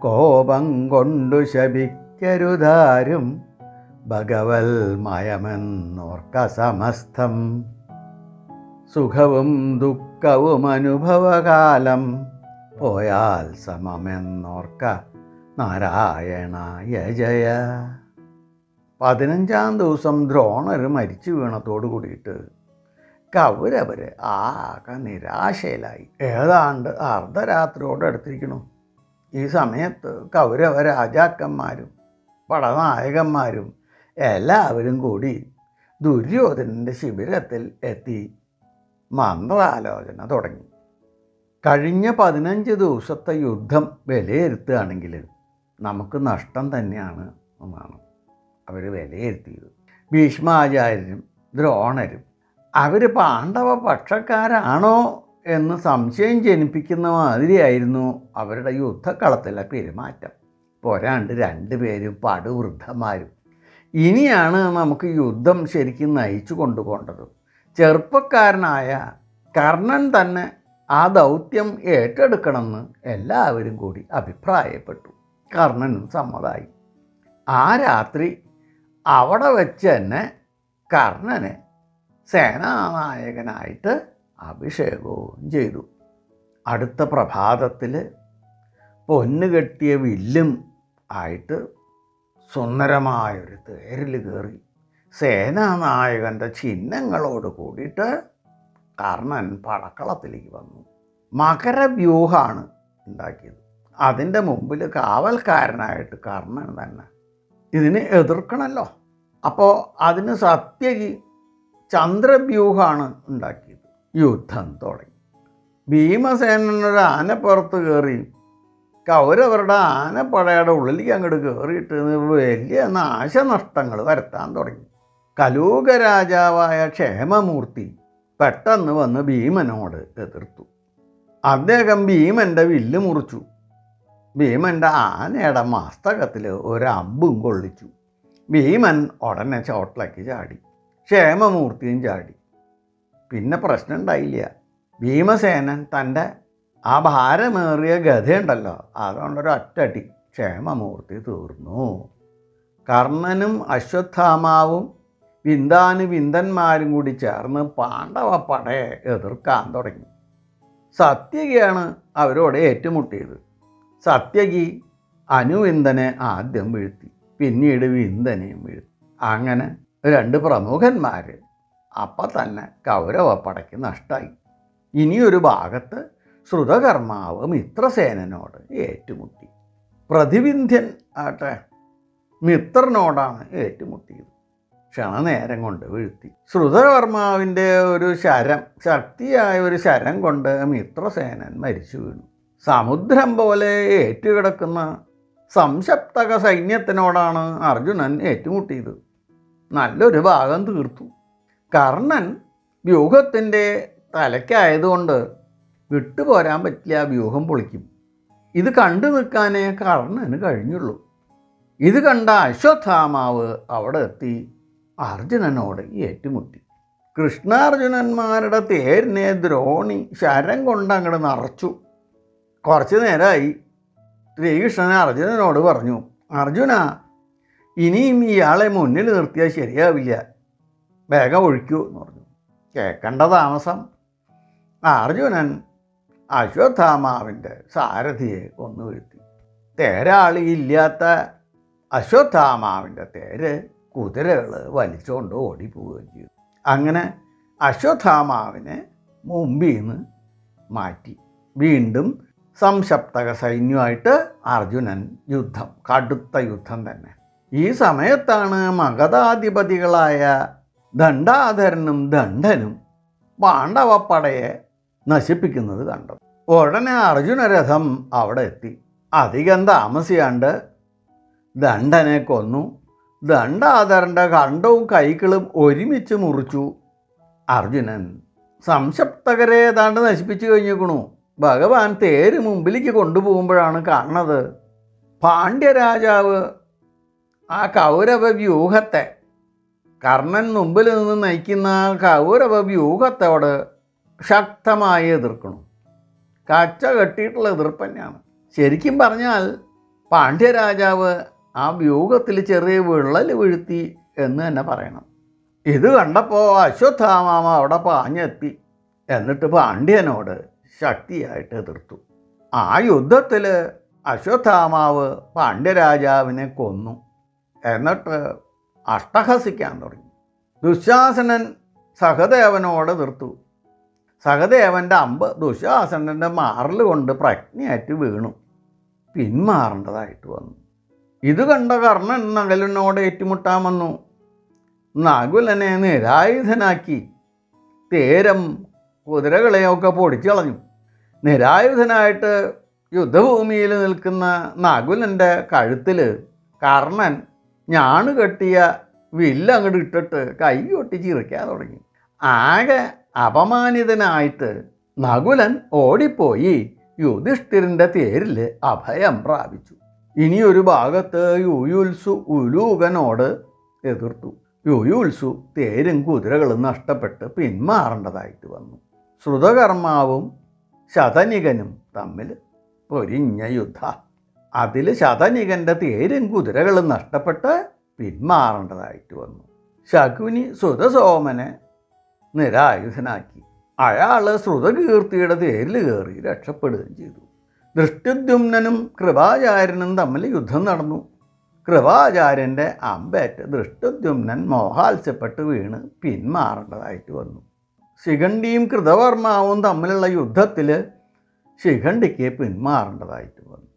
കോപം കൊണ്ടു ശപിക്കരുതാരും ഭഗവൽ മയമെന്നോർക്ക സമസ്തം സുഖവും ദുഃഖവും അനുഭവകാലം പോയാൽ സമമെന്നോർക്ക നാരായണായ ജയ. പതിനഞ്ചാം ദിവസം ദ്രോണർ മരിച്ചു വീണത്തോട് കൂടിയിട്ട് കൗരവർ ആകെ നിരാശയിലായി. ഏതാണ്ട് അർദ്ധരാത്രിയോട് അടുത്തിരിക്കണു ഈ സമയത്ത് കൗരവ രാജാക്കന്മാരും പടനായകന്മാരും എല്ലാവരും കൂടി ദുര്യോധനന്റെ ശിബിരത്തിൽ എത്തി മന്ത്രാലോചന തുടങ്ങി. കഴിഞ്ഞ പതിനഞ്ച് ദിവസത്തെ യുദ്ധം വിലയിരുത്തുകയാണെങ്കിൽ നമുക്ക് നഷ്ടം തന്നെയാണ് എന്നാണ്. അവർ വിലയിരുത്തിയത്. ഭീഷ്മാചാര്യരും ദ്രോണരും. അവർ പാണ്ഡവ പക്ഷക്കാരാണോ എന്ന് സംശയം ജനിപ്പിക്കുന്ന മാതിരിയായിരുന്നു അവരുടെ യുദ്ധക്കളത്തിലെ പെരുമാറ്റം. പോരാണ്ട് രണ്ടുപേരും പടുവൃദ്ധന്മാരും. ഇനിയാണ് നമുക്ക് യുദ്ധം ശരിക്കും നയിച്ചു കൊണ്ടുപോകേണ്ടത്. ചെറുപ്പക്കാരനായ കർണൻ തന്നെ ആ ദൗത്യം ഏറ്റെടുക്കണമെന്ന് എല്ലാവരും കൂടി അഭിപ്രായപ്പെട്ടു. കർണനും സമ്മതായി. ആ രാത്രി അവിടെ വെച്ച് തന്നെ കർണന് സേനാനായകനായിട്ട് അഭിഷേകവും ചെയ്തു. അടുത്ത പ്രഭാതത്തിൽ പൊന്ന് കെട്ടിയ വില്ലും ആയിട്ട് സുന്ദരമായൊരു തേരിൽ കയറി സേനാനായകന്റെ ചിഹ്നങ്ങളോട് കൂടിയിട്ട് കർണൻ പടക്കളത്തിലേക്ക് വന്നു. മകരവ്യൂഹമാണ് ഉണ്ടാക്കിയത്. അതിന്റെ മുമ്പിൽ കാവൽക്കാരനായിട്ട് കർണൻ തന്നെ ഇതിന് എതിർക്കണമല്ലോ അപ്പോൾ അതിന് സത്യകി ചന്ദ്രവ്യൂഹമാണ് ഉണ്ടാക്കിയത്. യുദ്ധം തുടങ്ങി. ഭീമസേനൊരു പുറത്ത് കയറി കൗരവരുടെ ആനപ്പടയുടെ ഉള്ളിലേക്ക് അങ്ങോട്ട് കയറിയിട്ട് വലിയ നാശനഷ്ടങ്ങൾ വരുത്താൻ തുടങ്ങി. കലൂക രാജാവായ ക്ഷേമമൂർത്തി പെട്ടെന്ന് വന്ന് ഭീമനോട് എതിർത്തു. അദ്ദേഹം ഭീമന്റെ വില്ല് മുറിച്ചു. ഭീമന്റെ ആനയുടെ മസ്തകത്തിൽ ഒരു അമ്പും കൊള്ളിച്ചു. ഭീമൻ ഉടനെ ചോട്ടിലേക്ക് ചാടി. ക്ഷേമമൂർത്തിയും ചാടി. പിന്നെ പ്രശ്നം ഉണ്ടായില്ല ഭീമസേനൻ തന്റെ ആ ഭാരമേറിയ ഗതയുണ്ടല്ലോ. അതുകൊണ്ടൊരു ഒറ്റടി ക്ഷേമമൂർത്തി തീർന്നു. കർണനും അശ്വത്ഥാമാവും വിന്ദാനു വിന്ദന്മാരും കൂടി ചേർന്ന് പാണ്ഡവ പടയെ എതിർക്കാൻ തുടങ്ങി. സത്യകയാണ് അവരോട് ഏറ്റുമുട്ടിയത്. സത്യകി അനുവിന്ദനെ ആദ്യം വീഴ്ത്തി പിന്നീട് വിന്ദനെയും വീഴ്ത്തി. അങ്ങനെ രണ്ട് പ്രമുഖന്മാർ അപ്പം തന്നെ കൗരവ പടയ്ക്ക് നഷ്ടമായി ഇനിയൊരു ഭാഗത്ത് ശ്രുതകർമാവ് മിത്രസേനോട് ഏറ്റുമുട്ടി. പ്രതിവിന്ധ്യൻ ആട്ടെ മിത്രനോടാണ് ഏറ്റുമുട്ടിയത്. ക്ഷണനേരം കൊണ്ട് വീഴ്ത്തി. ശ്രുതകർമാവിന്റെ ഒരു ശരം ശക്തിയായ ഒരു ശരം കൊണ്ട് മിത്രസേനൻ മരിച്ചു വീണു. സമുദ്രം പോലെ ഏറ്റുകിടക്കുന്ന സംശപ്തക സൈന്യത്തിനോടാണ് അർജുനൻ ഏറ്റുമുട്ടിയത്. നല്ലൊരു ഭാഗം തീർത്തു. കർണൻ വ്യൂഹത്തിന്റെ തലയ്ക്കായതുകൊണ്ട് വിട്ടുപോരാൻ പറ്റില്ല വ്യൂഹം പൊളിക്കും. ഇത് കണ്ടു നിൽക്കാനേ കർണന് കഴിഞ്ഞുള്ളൂ. ഇത് കണ്ട അശ്വത്ഥാമാവ് അവിടെ എത്തി അർജുനനോട് ഏറ്റുമുട്ടി. കൃഷ്ണാർജുനന്മാരുടെ തേരിനെ ദ്രോണി ശരം കൊണ്ട് അങ്ങോട്ട് നിറച്ചു. കുറച്ച് നേരമായി ശ്രീകൃഷ്ണൻ അർജുനനോട് പറഞ്ഞു അർജുന ഇനിയും ഇയാളെ മുന്നിൽ നിർത്തിയാൽ ശരിയാവില്ല. വേഗം ഒഴിക്കൂ എന്ന് പറഞ്ഞു. കേൾക്കേണ്ട താമസം. അർജുനൻ അശ്വത്ഥാമാവിന്റെ സാരഥിയെ ഒന്ന് വീഴ്ത്തി തേരാളിയില്ലാത്ത അശ്വത്ഥാമാവിന്റെ തേര് കുതിരകൾ വലിച്ചുകൊണ്ട് ഓടിപ്പോവുകയും ചെയ്തു. അങ്ങനെ അശ്വത്ഥാമാവിനെ മുമ്പിൽ നിന്ന് മാറ്റി. വീണ്ടും സംശപ്തക സൈന്യമായിട്ട് അർജുനൻ യുദ്ധം കടുത്ത യുദ്ധം തന്നെ. ഈ സമയത്താണ് മഗധാധിപതികളായ ദണ്ഡാധരനും ദണ്ഡനും പാണ്ഡവപ്പടയെ നശിപ്പിക്കുന്നത് കണ്ടത്. ഉടനെ അർജുനരഥം അവിടെ എത്തി. അധികം താമസിയാണ്ട് ദണ്ഡനെ കൊന്നു. ദണ്ഡാധരന്റെ കണ്ടവും കൈകളും ഒരുമിച്ച് മുറിച്ചു. അർജുനൻ സംശപ്തകരെ ഏതാണ്ട് നശിപ്പിച്ചു കഴിഞ്ഞേക്കണു. ഭഗവാൻ തേര് മുമ്പിലേക്ക് കൊണ്ടുപോകുമ്പോഴാണ് കാണുന്നത്. പാണ്ഡ്യരാജാവ് ആ കൗരവ വ്യൂഹത്തെ കർണൻ മുമ്പിൽ നിന്ന് നയിക്കുന്ന കൗരവ വ്യൂഹത്തോട് ശക്തമായി എതിർക്കണം കച്ച കെട്ടിയിട്ടുള്ള എതിർപ്പ് തന്നെയാണ്. ശരിക്കും പറഞ്ഞാൽ പാണ്ഡ്യരാജാവ് ആ വ്യൂഹത്തിൽ ചെറിയ വിള്ളൽ വീഴ്ത്തി എന്ന് തന്നെ പറയണം. ഇത് കണ്ടപ്പോൾ അശ്വത്ഥാമാമ അവിടെ പാഞ്ഞെത്തി. എന്നിട്ട് പാണ്ഡ്യനോട് ശക്തിയായിട്ട് എതിർത്തു. ആ യുദ്ധത്തിൽ അശ്വത്ഥാമാവ് പാണ്ഡ്യരാജാവിനെ കൊന്നു. എന്നിട്ട് അഷ്ടഹസിക്കാൻ തുടങ്ങി. ദുശാസനൻ സഹദേവനോട് എതിർത്തു. സഹദേവന്റെ അമ്പ് ദുശാസനന്റെ മാറൽ കൊണ്ട് പ്രജ്ഞയായിട്ട് വീണു. പിന്മാറേണ്ടതായിട്ട് വന്നു. ഇത് കണ്ട കർണൻ നകലിനോട് ഏറ്റുമുട്ടാൻ വന്നു. നകുലനെ നിരായുധനാക്കി തേരം കുതിരകളെയൊക്കെ പൊടിച്ചു കളഞ്ഞു നിരായുധനായിട്ട് യുദ്ധഭൂമിയിൽ നിൽക്കുന്ന നകുലന്റെ കഴുത്തിൽ കർണൻ ഞാണ് കെട്ടിയ വില്ല് അങ്ങോട്ട് ഇട്ടിട്ട് കൈ കൊട്ടി ചിറിക്കാൻ തുടങ്ങി. ആകെ അപമാനിതനായിട്ട് നകുലൻ ഓടിപ്പോയി യുധിഷ്ഠിരന്റെ തേരിൽ അഭയം പ്രാപിച്ചു. ഇനിയൊരു ഭാഗത്ത് യുയുത്സു ഉലൂകനോട് എതിർത്തു. യുയുത്സു തേരും കുതിരകളും നഷ്ടപ്പെട്ട് പിന്മാറേണ്ടതായിട്ട് വന്നു. ശ്രുതകർമാവും ശതനികനും തമ്മിൽ പൊരിഞ്ഞ യുദ്ധ. അതിൽ ശതനികന്റെ തേരും കുതിരകളും നഷ്ടപ്പെട്ട് പിന്മാറേണ്ടതായിട്ട് വന്നു. ശകുനി ശ്രുതസോമനെ നിരായുധനാക്കി. അയാൾ ശ്രുതകീർത്തിയുടെ തേരിൽ കയറി രക്ഷപ്പെടുകയും ചെയ്തു. ദൃഷ്ടിദ്യുംനും കൃപാചാര്യനും തമ്മിൽ യുദ്ധം നടന്നു. കൃപാചാര്യന്റെ അമ്പേറ്റ് ദൃഷ്ടിദ്യുംനൻ മോഹാത്സ്യപ്പെട്ട് വീണ് പിന്മാറേണ്ടതായിട്ട് വന്നു. ശിഖണ്ഡിയും കൃതവർമാവും തമ്മിലുള്ള യുദ്ധത്തിൽ ശിഖണ്ഡിക്ക് പിന്മാറേണ്ടതായിട്ട് വന്നു.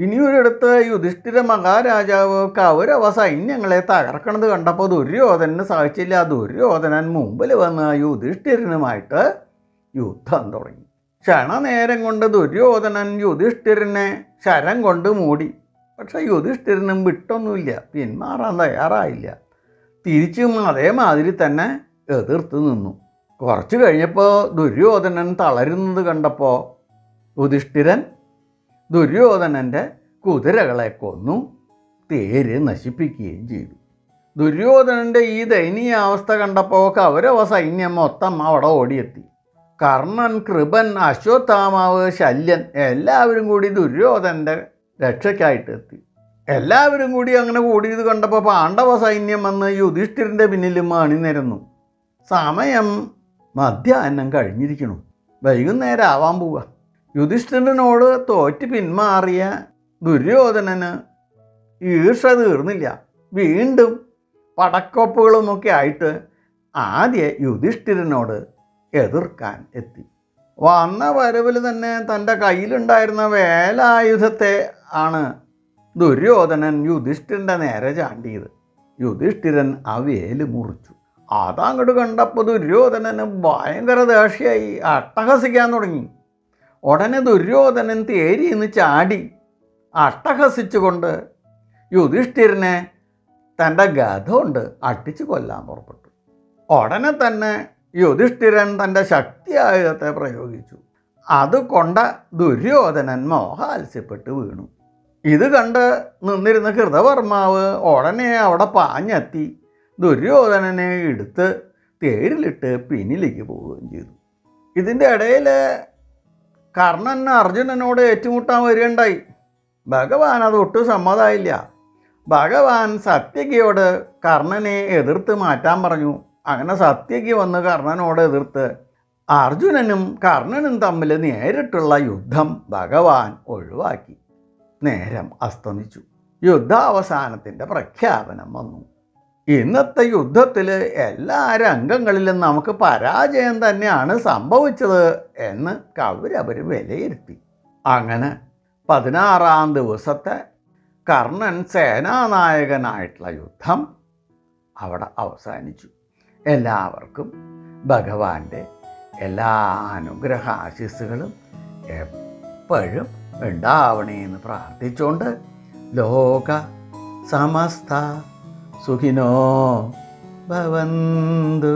ഇനിയൊരിടത്ത് യുധിഷ്ഠിര മഹാരാജാവ് കൗരവ സൈന്യങ്ങളെ തകർക്കണത് കണ്ടപ്പോൾ ദുര്യോധനന് സാധിച്ചില്ല. ദുര്യോധനൻ മുമ്പിൽ വന്ന് യുധിഷ്ഠിരനുമായിട്ട് യുദ്ധം തുടങ്ങി. ക്ഷണനേരം കൊണ്ട് ദുര്യോധനൻ യുധിഷ്ഠിരനെ ശരം കൊണ്ട് മൂടി. പക്ഷെ യുധിഷ്ഠിരനും വിട്ടൊന്നുമില്ല. പിന്മാറാൻ തയ്യാറായില്ല. തിരിച്ചും അതേമാതിരി തന്നെ എതിർത്ത് നിന്നു. കുറച്ച് കഴിഞ്ഞപ്പോൾ ദുര്യോധനൻ തളരുന്നത് കണ്ടപ്പോൾ യുധിഷ്ഠിരൻ ദുര്യോധനന്റെ കുതിരകളെ കൊന്നു തേര് നശിപ്പിക്കുകയും ചെയ്തു. ദുര്യോധനന്റെ ഈ ദയനീയ അവസ്ഥ കണ്ടപ്പോൾ കൗരവ സൈന്യം മൊത്തം അവിടെ ഓടിയെത്തി. കർണൻ കൃപൻ അശ്വത്ഥാമാവ് ശല്യൻ എല്ലാവരും കൂടി ദുര്യോധനന്റെ രക്ഷയ്ക്കായിട്ട് എത്തി. എല്ലാവരും കൂടി അങ്ങനെ കൂടിയത് കണ്ടപ്പോൾ പാണ്ഡവ സൈന്യം വന്ന് യുധിഷ്ഠിരന്റെ പിന്നിലും അണിനിരന്നു. സമയം മധ്യാഹ്നം കഴിഞ്ഞിരിക്കണു. വൈകുന്നേരം ആവാൻ പോവുക യുധിഷ്ഠിരനോട് തോറ്റ് പിന്മാറിയ ദുര്യോധനന് ഈർഷ തീർന്നില്ല. വീണ്ടും പടക്കോപ്പുകളുമൊക്കെ ആയിട്ട് ആദ്യ യുധിഷ്ഠിരനോട് എതിർക്കാൻ എത്തി. വന്ന വരവിൽ തന്നെ തന്റെ കയ്യിലുണ്ടായിരുന്ന വേലായുധത്തെ ആണ് ദുര്യോധനൻ യുധിഷ്ഠിരന്റെ നേരെ ചാണ്ടിയത്. യുധിഷ്ഠിരൻ ആ വേൽ മുറിച്ചു. അതങ്ങോട്ട് കണ്ടപ്പോൾ ദുര്യോധനന് ഭയങ്കര ദേഷ്യായി അട്ടഹസിക്കാൻ തുടങ്ങി. ഉടനെ ദുര്യോധനൻ തേരി നിന്ന് ചാടി അട്ടഹസിച്ചുകൊണ്ട് യുധിഷ്ഠിരനെ തന്റെ ഗതമുണ്ട് അട്ടിച്ചു കൊല്ലാൻ പുറപ്പെട്ടു. ഉടനെ തന്നെ യുധിഷ്ഠിരൻ തന്റെ ശക്തിയായുധത്തെ പ്രയോഗിച്ചു. അത് കൊണ്ട ദുര്യോധനൻ മോഹാത്സ്യപ്പെട്ട് വീണു. ഇത് കണ്ട് നിന്നിരുന്ന കൃതവർമാവ് ഉടനെ അവിടെ പാഞ്ഞെത്തി. ദുര്യോധനനെ എടുത്ത് തേരിലിട്ട് പിന്നിലേക്ക് പോവുകയും ചെയ്തു. ഇതിന്റെ ഇടയിൽ കർണൻ അർജുനനോട് ഏറ്റുമുട്ടാൻ വരികയുണ്ടായി. ഭഗവാൻ അത് ഒട്ടും സമ്മതമായില്ല ഭഗവാൻ സത്യകിയോട് കർണനെ എതിർത്ത് മാറ്റാൻ പറഞ്ഞു. അങ്ങനെ സത്യകി വന്ന് കർണനോട് എതിർത്ത് അർജുനനും കർണനും തമ്മിൽ നേരിട്ടുള്ള യുദ്ധം ഭഗവാൻ ഒഴിവാക്കി. നേരം അസ്തമിച്ചു. യുദ്ധാവസാനത്തിന്റെ പ്രഖ്യാപനം വന്നു. ഇന്നത്തെ യുദ്ധത്തിൽ എല്ലാ രംഗങ്ങളിലും നമുക്ക് പരാജയം തന്നെയാണ് സംഭവിച്ചത് എന്ന് കൗരവർ വിലയിരുത്തി. അങ്ങനെ പതിനാറാം ദിവസത്തെ കർണൻ സേനാനായകനായിട്ടുള്ള യുദ്ധം അവിടെ അവസാനിച്ചു. എല്ലാവർക്കും ഭഗവാന്റെ എല്ലാ അനുഗ്രഹ ആശിസ്സുകളും എപ്പോഴും ഉണ്ടാവണേ എന്ന് പ്രാർത്ഥിച്ചുകൊണ്ട് ലോക സമസ്ത സുഖിനോ ഭവന്തു.